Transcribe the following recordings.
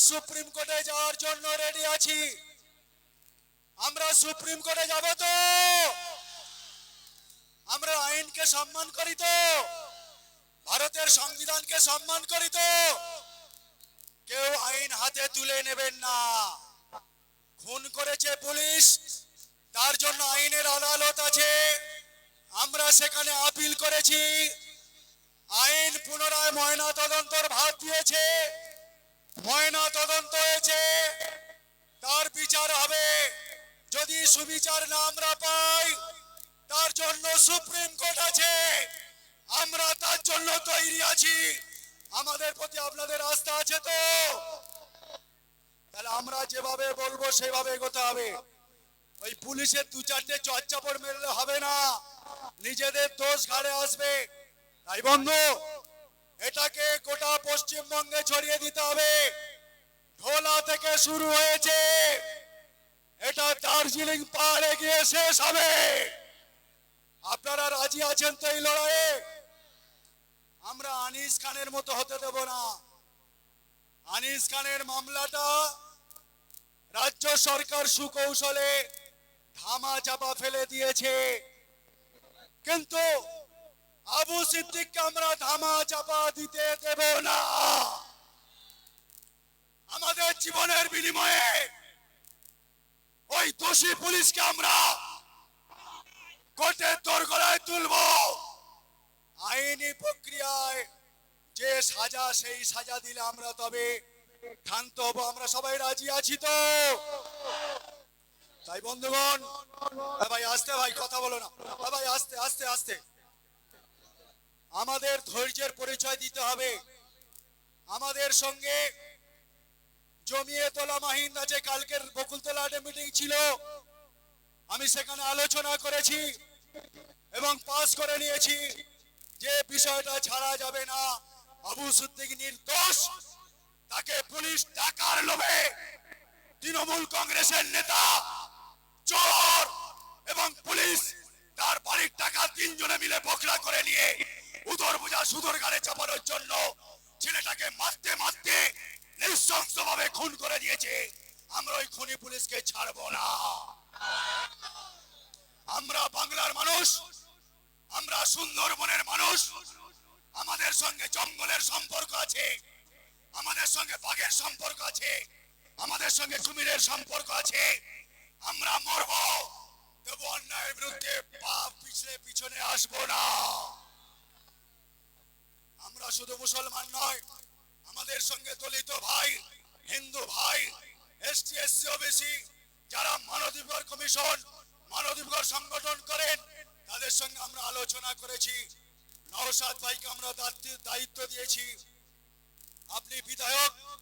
Supreme কোর্টে যাওয়ার জন্য রেডি আছি। আমরা সুপ্রিম কোর্টে যাব তো। আমরা আইনকে সম্মান করি তো। ভারতের সংবিধানকে সম্মান করি তো। কেউ আইন হাতে তুলে নেবেন না। খুন করেছে পুলিশ, তার জন্য আইনের আদালত আছে। আমরা সেখানে আপিল করেছি। আইন পুনরায় ময়না তদন্তর ভাত দিয়েছে। ময়না তদন্ত হয়েছে। তার বিচার হবে। যদি সুবিচার না আমরা পাই, তার জন্য সুপ্রিম কোর্ট আছে। আমরা তার জন্য তৈরি আছি। আমাদের প্রতি আপনাদের আস্থা আছে তো? তাহলে আমরা যেভাবে বলব, সেভাবে এগোতে হবে। ওই পুলিশের দু চারটে চচ্চাপড় মেরলে হবে না। নিজেদের দোষ ঘাড়ে আসবে। তাই বন্ধু এটাকে গোটা পশ্চিমবঙ্গে ছড়িয়ে দিতে হবে। ঢোলা থেকে শুরু হয়েছে। এটা দার্জিলিং পাহাড়ে গিয়ে শেষ হবে। আপনারা রাজি আছেন তো এই লড়াইয়ে? আমরা আনিস খানের মতো হতে দেব না। আনিস খানের মামলাটা রাজ্য সরকার সুকৌশলে ধামা চাপা ফেলে দিয়েছে। কিন্তু আবু সিদ্দিককে আমরা ধামা চাপা দিতে দেব না। আমাদের জীবনের বিনিময়ে ওই দোষী পুলিশকে আমরা কোর্টের দোরগোড়ায় তুলব। আইনি প্রক্রিয়ায় যে সাজা, সেই সাজা দিলে আমরা তবে ক্ষান্ত হব। আমরা সবাই রাজি আছি তো? তাই বন্ধুগণ ভাই, আসতে ভাই, কথা বলো না। ভাই, আস্তে আস্তে আস্তে। আমাদের ধৈর্যের পরিচয় দিতে হবে। আমাদের সঙ্গে জমিয়ে তোলা মাহিন্দা যে কালকের বকুলতলা মিটিং ছিল, আমি সেখানে আলোচনা করেছি এবং পাস করে নিয়েছি যে বিষয়টা ছাড়া যাবে না। আবু সিদ্দিক নির্দোষ, তাকে পুলিশ টাকার লোভে তৃণমূল কংগ্রেসের নেতা, চোর এবং পুলিশ তার বাড়ির টাকা তিনজনে মিলে বকরা করে নিয়ে উদর বোঝা সুদর গাড়ে চাপানোর জন্য ছেলেটাকে মারতে মারতে নৃশংসভাবে খুন করে দিয়েছে। আমরা ওই খুনি পুলিশকে ছাড়বো না। আমরা বাংলার মানুষ, আমরা সুন্দরবনের মানুষ, আমাদের সঙ্গে জঙ্গলের সম্পর্ক আছে, আমাদের সঙ্গে বাঘের সম্পর্ক আছে, আমাদের সঙ্গে কুমিরের সম্পর্ক আছে। আমরা মরব তবু অন্যায়ের বিরুদ্ধে পা পিছলে পিছনে আসব না। আমরা শুধু মুসলমান নয়, আমাদের সঙ্গে দলিত ভাই, হিন্দু ভাই, এসটি, এসসি, ওবিসি, যারা মানবাধিকার কমিশন, মানবাধিকার সংগঠন করেন, তাদের সঙ্গে আমরা আলোচনা করেছি। নওশাদ ভাইকে আমরা দায়িত্ব- দিয়েছি। আপনি বিধায়ক,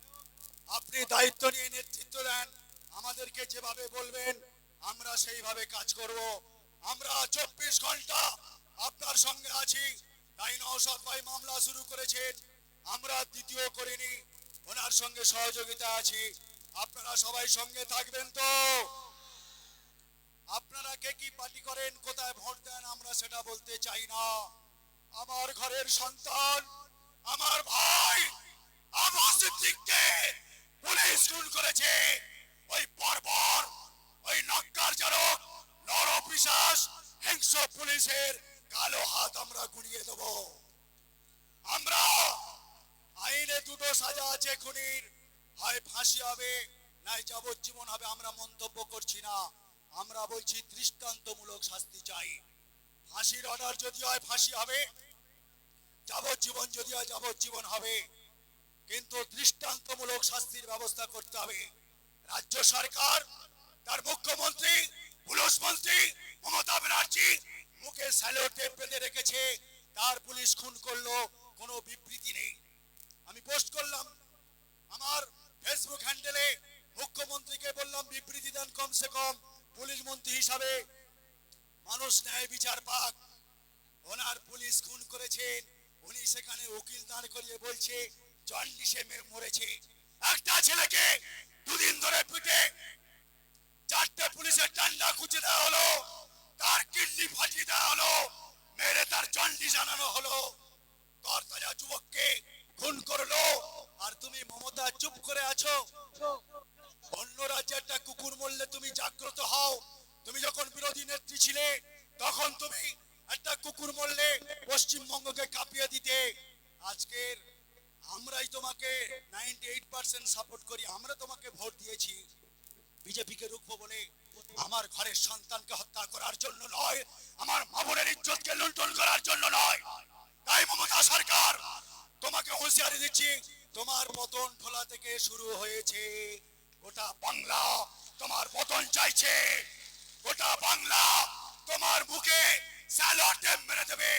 আপনি দায়িত্ব নিয়ে নেতৃত্ব দেন। আমাদেরকে যেভাবে বলবেন, আমরা সেইভাবে কাজ করব। আমরা চব্বিশ ঘণ্টা আপনার সঙ্গে আছি। তাই নওশাদ ভাই মামলা শুরু করেছেন আমরা দ্বিতীয় করিনি। ওনার সঙ্গে সহযোগিতা আছি। আপনারা সবাই সঙ্গে থাকবেন তো। আপনারা কে কি পার্টি করেন, কোথায় ভোট দেন, আমরা সেটা বলতে চাই না। আমার ঘরের সন্তান, আমার ভাই, আবু সিদ্দিককে পুলিশ খুন করেছে। ওই পরপর ওই নক্কার জারক নর পিশাস হিংস্র পুলিশের কালো হাত আমরা গুড়িয়ে দেব। আমরা আইনে দুটো সাজা আছে খুনির। হয় ফাঁসি হবে, নাই যাবজ্জীবন হবে, আমরা মন্তব্য করছি না। আমরা বলছি দৃষ্টান্তমূলক শাস্তি চাই। ফাঁসির অর্ডার যদি হয়, ফাঁসি হবে। যাবজ্জীবন যদি হয়, যাবজ্জীবন হবে। কিন্তু দৃষ্টান্তমূলক শাস্তির ব্যবস্থা করতে হবে। রাজ্য সরকার, তার মুখ্যমন্ত্রী, পুলিশ মন্ত্রী, মমতা ব্যানার্জি মুখে স্যালোটেপ বেঁধে রেখেছে, তার পুলিশ খুন করল, কোনো বিবৃতি নেই। আমি পোস্ট করলাম, আমার ফেসবুক হ্যান্ডেলে মুখ্যমন্ত্রীকে বললাম, বিবৃতি দেন কমসে কম পুলিশ মন্ত্রী হিসাবে। মানুষ ন্যায় বিচার পাক। ওনার পুলিশ খুন করেছেন, উনি সেখানে উকিল দাঁড় করিয়ে বলছে, জন্ডিসে মরেছে। একটা ছেলেকে দুদিন ধরে পিটে, চারটে পুলিশের ডান্ডা খুঁজে দেওয়া হলো। তার কিডনি ফাটিয়ে দেওয়া হলো। মেরে তার জন্ডিস আনানো হলো। তরতাজা যুবককে খুন করল। আর তুমি মমতা, চুপ করে আছো? অন্য রাজ্যে একটা কুকুর মরলে তুমি জাগ্রত হও। তুমি যখন বিরোধী নেত্রী ছিলে, তখন তুমি একটা কুকুর মরলে পশ্চিমবঙ্গকে কাঁপিয়ে দিতে। আজকের আমরাই তোমাকে নাইনটি এইট পার্সেন্ট সাপোর্ট করি। আমরা তোমাকে ভোট দিয়েছি। বিজেপিকে রুখবো বলে আমার ঘরের সন্তানকে হত্যা করার জন্য নয়, আমার মামনের ইজ্জতকে লুণ্ঠন করার জন্য নয়। তাই মমতা সরকার, তোমাকে হুঁশিয়ারি দিচ্ছি, তোমার পতন ঢোলা থেকে শুরু হয়েছে। গোটা বাংলা তোমার পতন চাইছে। গোটা বাংলা তোমার মুখে স্যালট মেরে দেবে।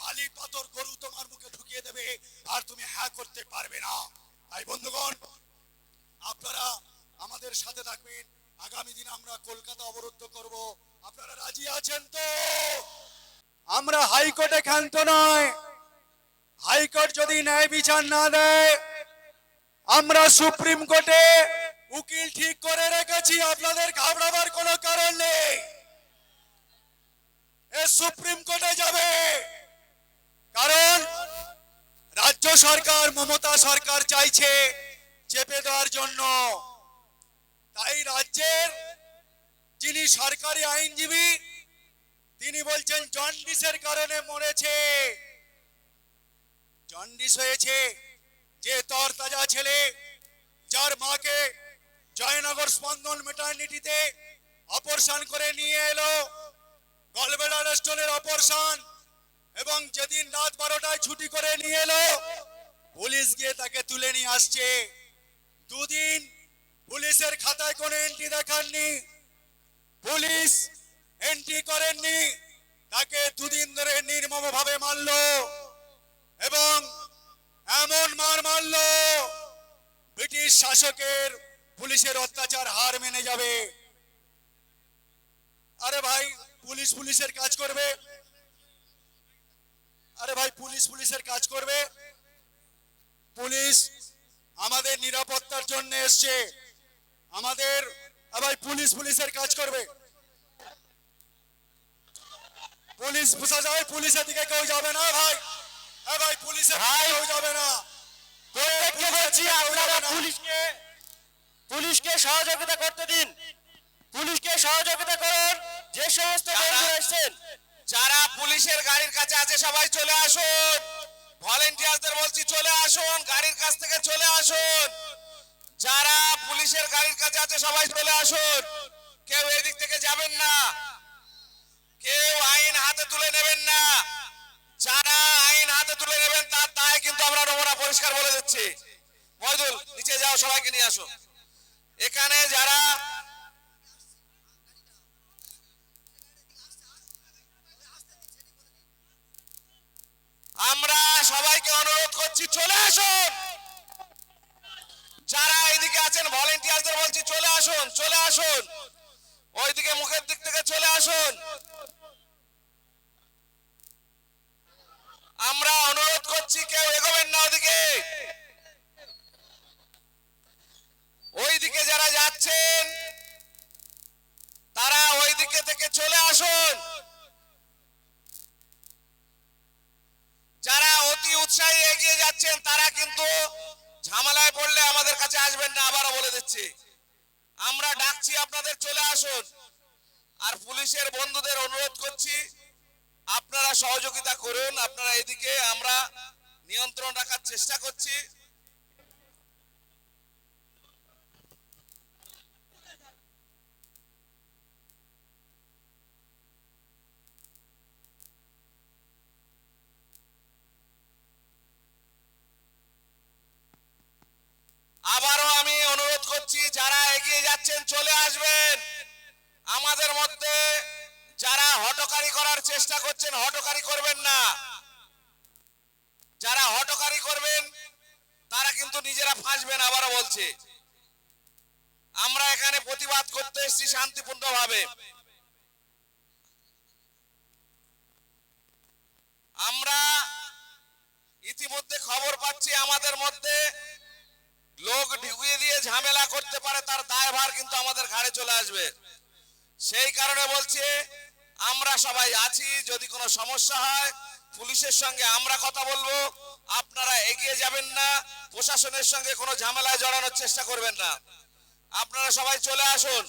বালি পাথর গরু তোমার মুখে ঢুকিয়ে দেবে, আর তুমি হ্যাঁ করতে পারবে না। তাই বন্ধুগণ, আপনারা আমাদের সাথে থাকবেন। আগামী দিন আমরা কলকাতা অবরুদ্ধ করব। আপনারা রাজি আছেন তো? আমরা হাইকোর্টে ক্ষান্ত নয়। হাইকোর্ট যদি ন্যায় বিচার না দেয়, আমরা সুপ্রিম কোর্টে উকিল ঠিক করে রেখেছি। আপনাদের ঘাবড়াবার কোনো কারণ নেই। এ সুপ্রিম কোর্টে যাবে। কারণ রাজ্য সরকার, মমতা সরকার চাইছে চেপে দেওয়ার জন্য। তাই রাজ্যের যিনি সরকারি আইনজীবী, তিনি বলছেন, জন্ডিসের কারণে মরেছে। জন্ডিস হয়েছে যে তরতাজা ছেলে, যার মাকে জয়নগর স্পন্দন মেটার্নিটিতে অপারেশন করে নিয়ে এলো। গলবেড়া রেস্টনের অপারেশন এবং যেদিন রাত বারোটায় ছুটি করে নিয়ে এলো, পুলিশ গিয়ে তাকে তুলে নিয়ে আসছে। দুদিন পুলিশের খাতায় কোনো এন্ট্রি দেখাননি। পুলিশ এন্ট্রি করেননি। তাকে দুদিন ধরে নির্মম ভাবে মারলো এবং এমন মার মারলো, ব্রিটিশ শাসকের পুলিশের অত্যাচার হার মেনে যাবে। আরে ভাই, পুলিশ পুলিশের কাজ করবে। আরে ভাই, পুলিশ পুলিশের কাজ করবে। পুলিশ আমাদের নিরাপত্তার জন্য এসছে। আমাদের আ ভাই পুলিশ পুলিশের কাজ করবে। পুলিশ বুঝা যায় পুলিশের দিকে কেউ যাবে না ভাই। হ্যাঁ ভাই পুলিশের কেউ যাবে না। প্রত্যেককে বলছি আপনারা পুলিশকে পুলিশকে সহযোগিতা করতে দিন। পুলিশকে সহযোগিতা করুন যে সমস্ত বন্ধুরা এসেছেন। যারা পুলিশের গাড়ির কাছে আছে সবাই চলে আসুন। ভলেন্টিয়ারদের বলছি চলে আসুন গাড়ির কাছ থেকে চলে আসুন। যারা পুলিশের গাড়ির কাছে আছে, সবাই চলে আসুন। কেউ এদিক থেকে যাবেন না। কেউ আইন হাতে তুলে নেবেন না। যারা আইন হাতে তুলে নেবেন, তার দায় কিন্তু আমরা নমুনা পরিষ্কার বলে দিচ্ছি। ময়দুল নিচে যাও, সবাইকে নিয়ে আসো। এখানে যারা আমরা সবাইকে অনুরোধ করছি, চলে আসুন। যারা এইদিকে আছেন ভলেন্টিয়ারদের বলছি, চলে আসুন চলে আসুন। ওইদিকে মুখের দিক থেকে চলে আসুন। আমরা অনুরোধ করছি, কেউ এগোবেন না ওদিকে। দিচ্ছি আমরা ডাকছি, আপনাদের চলে আসুন। আর পুলিশের বন্ধুদের অনুরোধ করছি, আপনারা সহযোগিতা করুন। আপনারা এদিকে আমরা নিয়ন্ত্রণ রাখার চেষ্টা করছি। হটকারি করবেন না। যারা হটকারি করবেন, তারা কিন্তু নিজেরা ফাঁসবেন আবারও বলছে। আমরা এখানে প্রতিবাদ করতে এসেছি শান্তিপূর্ণভাবে। আমরা ইতিমধ্যে খবর পাচ্ছি আমাদের মধ্যে লোক ঢুকিয়ে দিয়ে ঝামেলা করতে পারে, তার দায়ভার কিন্তু আমাদের ঘাড়ে চলে আসবে। সেই কারণে বলছে আমরা সবাই আছি, যদি কোনো সমস্যা হয়, পুলিশের সঙ্গে আমরা কথা বলব। আপনারা এগিয়ে যাবেন না, প্রশাসনের সঙ্গে কোনো ঝামেলায় জড়ানোর চেষ্টা করবেন না। আপনারা সবাই চলে আসুন।